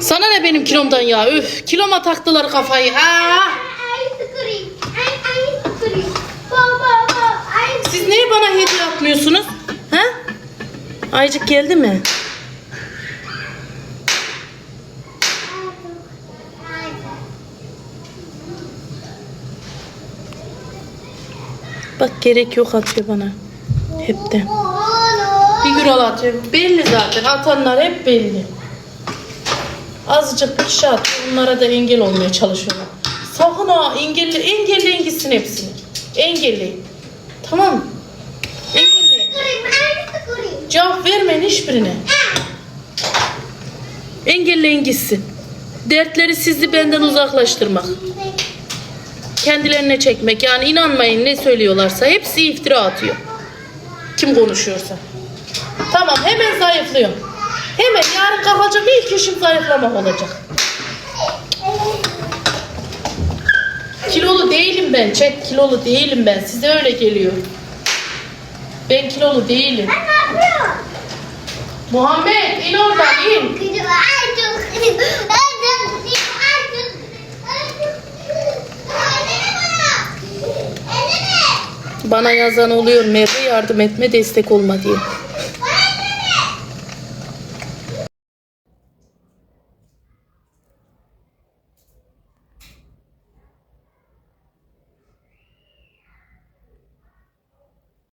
Sana ne benim kilomdan ya? Üf, kiloma taktılar kafayı. Ha! Siz niye bana hediye atmıyorsunuz? Ha? Aycık geldi mi? Bak gerek yok atıyor bana. Hepten. Bir euro atıyor. Belli zaten. Atanlar hep belli. Azıcık bir kişi atıyor. Bunlara da engel olmaya çalışıyorlar. Sakın ha engelli, engelleyin gitsin hepsini. Engelleyin. Tamam mı? Engelleyin. Cevap vermeyin hiçbirine. Engelleyin gitsin. Dertleri sizi benden uzaklaştırmak. Kendilerine çekmek. Yani inanmayın ne söylüyorlarsa. Hepsi iftira atıyor. Kim konuşuyorsa. Tamam hemen zayıflıyorum. Hemen yarın kalkacak ilk işim zayıflamak olacak. Kilolu değilim ben. Çek kilolu değilim ben. Size öyle geliyor. Ben kilolu değilim. Muhammed in oradan in. Bana yazan oluyor Merve yardım etme destek olma diye.